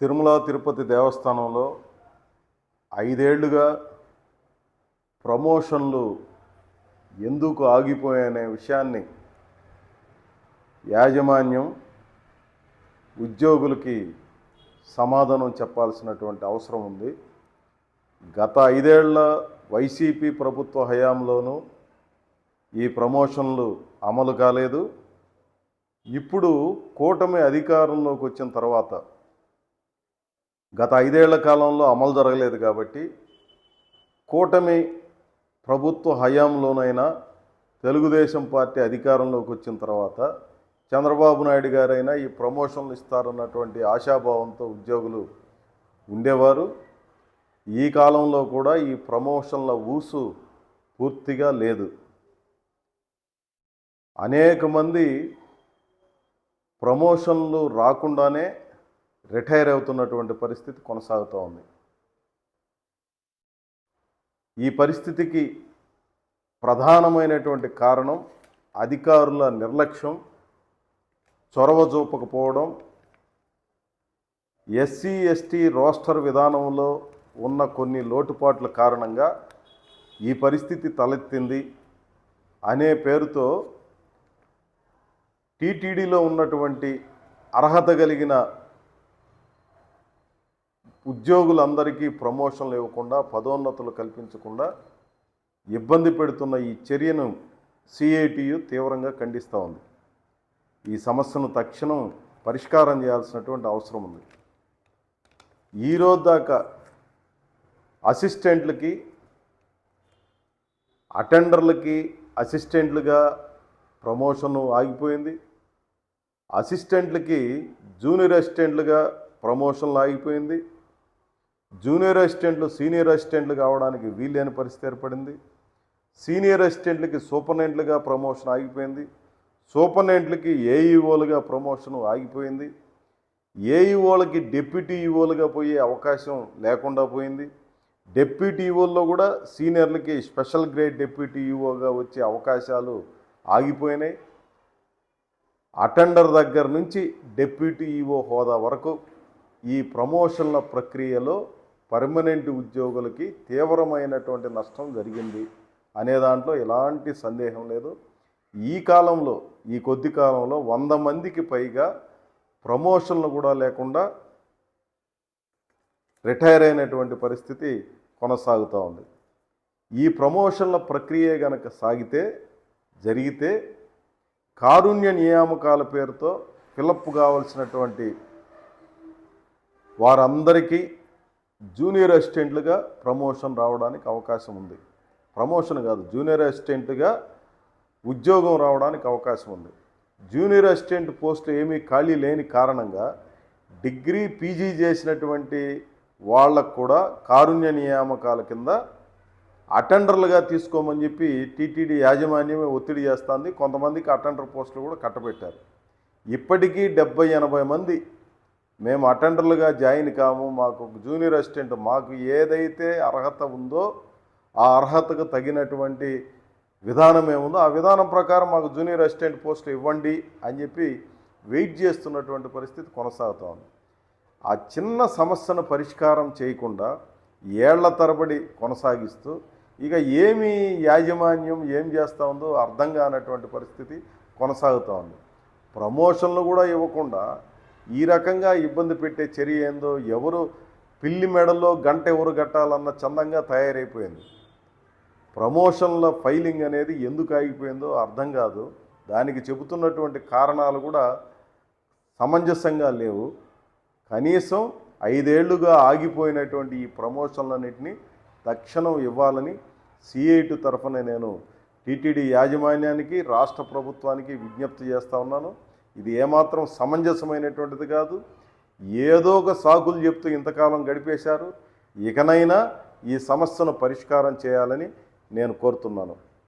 తిరుమల తిరుపతి దేవస్థానంలో ఐదేళ్ళుగా ప్రమోషన్లు ఎందుకు ఆగిపోయాయనే విషయాన్ని యాజమాన్యం ఉద్యోగులకి సమాధానం చెప్పాల్సినటువంటి అవసరం ఉంది. గత ఐదేళ్ళ వైసీపీ ప్రభుత్వ హయాంలోనూ ఈ ప్రమోషన్లు అమలు కాలేదు. ఇప్పుడు కూటమి అధికారంలోకి వచ్చిన తర్వాత గత ఐదేళ్ళ కాలంలో అమలు జరగలేదు కాబట్టి కూటమి ప్రభుత్వ హయాంలోనైనా తెలుగుదేశం పార్టీ అధికారంలోకి వచ్చిన తర్వాత చంద్రబాబు నాయుడు గారైనా ఈ ప్రమోషన్లు ఇస్తారన్నటువంటి ఆశాభావంతో ఉద్యోగులు ఉండేవారు. ఈ కాలంలో కూడా ఈ ప్రమోషన్ల ఊసు పూర్తిగా లేదు. అనేక మంది ప్రమోషన్లు రాకుండానే రిటైర్ అవుతున్నటువంటి పరిస్థితి కొనసాగుతూ ఉంది. ఈ పరిస్థితికి ప్రధానమైనటువంటి కారణం అధికారుల నిర్లక్ష్యం చొరవ చూపకపోవడం. ఎస్సీ ఎస్టీ రోస్టర్ విధానంలో ఉన్న కొన్ని లోటుపాట్ల కారణంగా ఈ పరిస్థితి తలెత్తింది. అనే పేరుతో టీటీడీలో ఉన్నటువంటి అర్హత కలిగిన ఉద్యోగులందరికీ ప్రమోషన్లు ఇవ్వకుండా పదోన్నతులు కల్పించకుండా ఇబ్బంది పెడుతున్న ఈ చర్యను సిఐటియు తీవ్రంగా ఖండిస్తూ ఉంది. ఈ సమస్యను తక్షణం పరిష్కారం చేయాల్సినటువంటి అవసరం ఉంది. ఈరోజు దాకా అసిస్టెంట్లకి అటెండర్లకి అసిస్టెంట్లుగా ప్రమోషన్ ఆగిపోయింది. అసిస్టెంట్లకి జూనియర్ అసిస్టెంట్లుగా ప్రమోషన్లు ఆగిపోయింది. జూనియర్ అసిస్టెంట్లు సీనియర్ అసిస్టెంట్లు కావడానికి వీల్లేని పరిస్థితి ఏర్పడింది. సీనియర్ అసిస్టెంట్లకి సూపర్నెంట్లుగా ప్రమోషన్ ఆగిపోయింది. సూపర్నెంట్లకి ఏఈఓలుగా ప్రమోషన్ ఆగిపోయింది. ఏఈఓలకి డిప్యూటీ ఈఓలుగా పోయే అవకాశం లేకుండా పోయింది. డిప్యూటీ ఈఓల్లో కూడా సీనియర్లకి స్పెషల్ గ్రేడ్ డిప్యూటీ ఈఓగా వచ్చే అవకాశాలు ఆగిపోయినాయి. అటెండర్ దగ్గర నుంచి డిప్యూటీ ఈఓ హోదా వరకు ఈ ప్రమోషన్ల ప్రక్రియలో పర్మనెంట్ ఉద్యోగులకి తీవ్రమైనటువంటి నష్టం జరిగింది అనే దాంట్లో ఎలాంటి సందేహం లేదు. ఈ కాలంలో ఈ కొద్ది కాలంలో వంద మందికి పైగా ప్రమోషన్లు కూడా లేకుండా రిటైర్ అయినటువంటి పరిస్థితి కొనసాగుతూ ఉంది. ఈ ప్రమోషన్ల ప్రక్రియ గనక సాగితే జరిగితే కారుణ్య నియామకాల పేరుతో ఫిలప్ కావలసినటువంటి వారందరికీ జూనియర్ అసిస్టెంట్లుగా ప్రమోషన్ రావడానికి అవకాశం ఉంది. ప్రమోషన్ కాదు జూనియర్ అసిస్టెంట్గా ఉద్యోగం రావడానికి అవకాశం ఉంది. జూనియర్ అసిస్టెంట్ పోస్టు ఏమీ ఖాళీ లేని కారణంగా డిగ్రీ పీజీ చేసినటువంటి వాళ్ళకు కూడా కారుణ్య నియామకాల కింద అటెండర్లుగా తీసుకోమని చెప్పి టీటీడీ యాజమాన్యమే ఒత్తిడి చేస్తుంది. కొంతమందికి అటెండర్ పోస్టులు కూడా కట్టబెట్టారు. ఇప్పటికీ డెబ్బై ఎనభై మంది మేము అటెండర్లుగా జాయిన్ కాము మాకు జూనియర్ అసిస్టెంట్ మాకు ఏదైతే అర్హత ఉందో ఆ అర్హతకు తగినటువంటి విధానం ఏముందో ఆ విధానం ప్రకారం మాకు జూనియర్ అసిస్టెంట్ పోస్టులు ఇవ్వండి అని చెప్పి వెయిట్ చేస్తున్నటువంటి పరిస్థితి కొనసాగుతోంది. ఆ చిన్న సమస్యను పరిష్కారం చేయకుండా ఏళ్ళ తరబడి కొనసాగిస్తూ ఇక ఏమి యాజమాన్యం ఏం చేస్తూ ఉందో అర్థం కానటువంటి పరిస్థితి కొనసాగుతూ ఉంది ప్రమోషన్లు కూడా ఇవ్వకుండా ఈ రకంగా ఇబ్బంది పెట్టే చర్య ఏందో ఎవరు పిల్లి మెడలో గంట ఎవరు కట్టాలన్న చందంగా తయారైపోయింది. ప్రమోషన్ల ఫైలింగ్ అనేది ఎందుకు ఆగిపోయిందో అర్థం కాదు. దానికి చెబుతున్నటువంటి కారణాలు కూడా సమంజసంగా లేవు. కనీసం ఐదేళ్ళుగా ఆగిపోయినటువంటి ఈ ప్రమోషన్లన్నింటినీ తక్షణం ఇవ్వాలని సిఐటి తరఫున నేను టీటీడీ యాజమాన్యానికి రాష్ట్ర ప్రభుత్వానికి విజ్ఞప్తి చేస్తూ ఉన్నాను. ఇది ఏమాత్రం సమంజసమైనటువంటిది కాదు. ఏదో ఒక సాకులు చెప్తూ ఇంతకాలం గడిపేశారు. ఇకనైనా ఈ సమస్యను పరిష్కారం చేయాలని నేను కోరుతున్నాను.